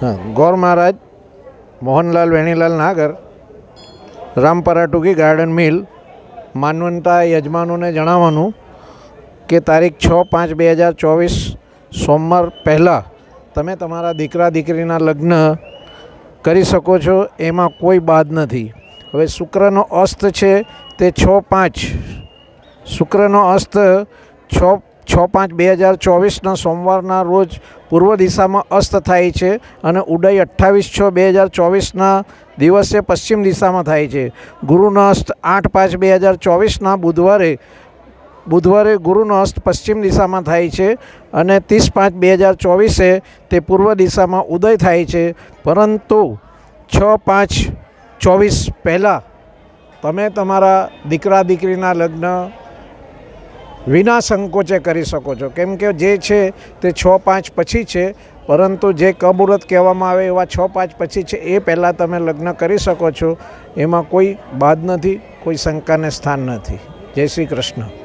હા, ગોર મહારાજ, મોહનલાલ વેણીલાલ નાગર રામપરા ટૂંકી ગાર્ડન મિલ, માનવંતા યજમાનોને જણાવવાનું કે તારીખ છ પાંચ બે હજાર ચોવીસ સોમવાર પહેલાં તમે તમારા દીકરા દીકરીના લગ્ન કરી શકો છો, એમાં કોઈ બાદ નથી. હવે શુક્રનો અસ્ત છે તે છ પાંચ. શુક્રનો અસ્ત છ છ પાંચ બે હજાર ચોવીસના સોમવારના રોજ પૂર્વ દિશામાં અસ્ત થાય છે અને ઉદય અઠ્ઠાવીસ છ બે હજાર ચોવીસના દિવસે પશ્ચિમ દિશામાં થાય છે. ગુરુનો અસ્ત આઠ પાંચ બે હજાર ચોવીસના બુધવારે બુધવારે ગુરુનો અસ્ત પશ્ચિમ દિશામાં થાય છે અને ત્રીસ પાંચ બે હજાર ચોવીસે તે પૂર્વ દિશામાં ઉદય થાય છે. પરંતુ છ પાંચ ચોવીસ પહેલાં તમે તમારા દીકરા દીકરીના લગ્ન વિના સંકોચે કરી શકો છો. કેમ કે જે છે તે છ પાંચ પછી છે, પરંતુ જે કમુહૂર્ત કહેવામાં આવે એવા છ પાંચ પછી છે, એ પહેલાં તમે લગ્ન કરી શકો છો. એમાં કોઈ બાદ નથી, કોઈ શંકાને સ્થાન નથી. જય શ્રી કૃષ્ણ.